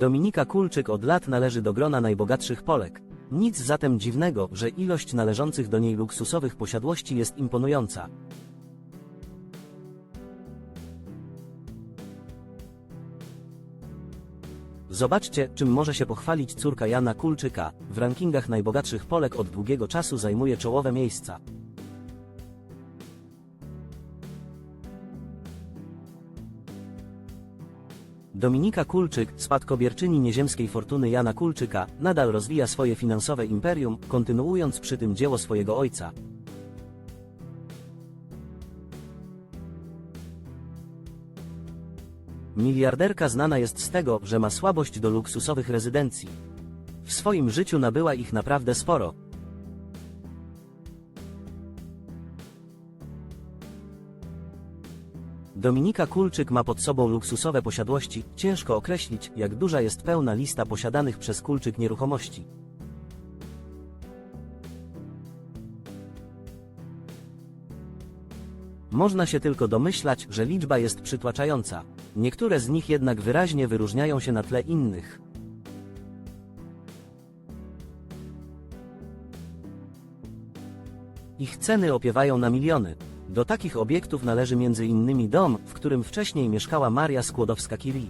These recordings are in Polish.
Dominika Kulczyk od lat należy do grona najbogatszych Polek. Nic zatem dziwnego, że ilość należących do niej luksusowych posiadłości jest imponująca. Zobaczcie, czym może się pochwalić córka Jana Kulczyka. W rankingach najbogatszych Polek od długiego czasu zajmuje czołowe miejsca. Dominika Kulczyk, spadkobierczyni nieziemskiej fortuny Jana Kulczyka, nadal rozwija swoje finansowe imperium, kontynuując przy tym dzieło swojego ojca. Miliarderka znana jest z tego, że ma słabość do luksusowych rezydencji. W swoim życiu nabyła ich naprawdę sporo. Dominika Kulczyk ma pod sobą luksusowe posiadłości, ciężko określić, jak duża jest pełna lista posiadanych przez Kulczyk nieruchomości. Można się tylko domyślać, że liczba jest przytłaczająca. Niektóre z nich jednak wyraźnie wyróżniają się na tle innych. Ich ceny opiewają na miliony. Do takich obiektów należy m.in. dom, w którym wcześniej mieszkała Maria Skłodowska-Curie.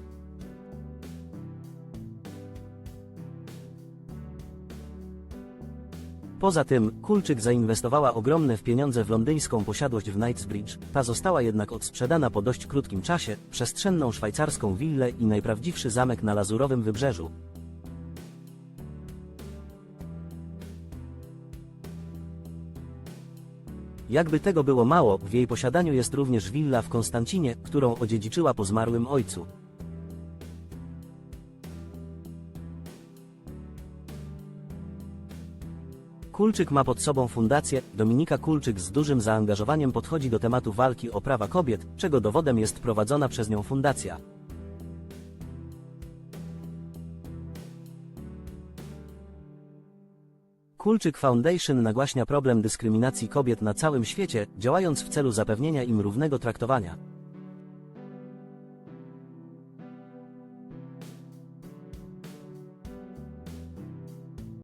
Poza tym, Kulczyk zainwestowała ogromne w pieniądze w londyńską posiadłość w Knightsbridge, ta została jednak odsprzedana po dość krótkim czasie, przestrzenną szwajcarską willę i najprawdziwszy zamek na Lazurowym Wybrzeżu. Jakby tego było mało, w jej posiadaniu jest również willa w Konstancinie, którą odziedziczyła po zmarłym ojcu. Kulczyk ma pod sobą fundację. Dominika Kulczyk z dużym zaangażowaniem podchodzi do tematu walki o prawa kobiet, czego dowodem jest prowadzona przez nią fundacja. Kulczyk Foundation nagłaśnia problem dyskryminacji kobiet na całym świecie, działając w celu zapewnienia im równego traktowania.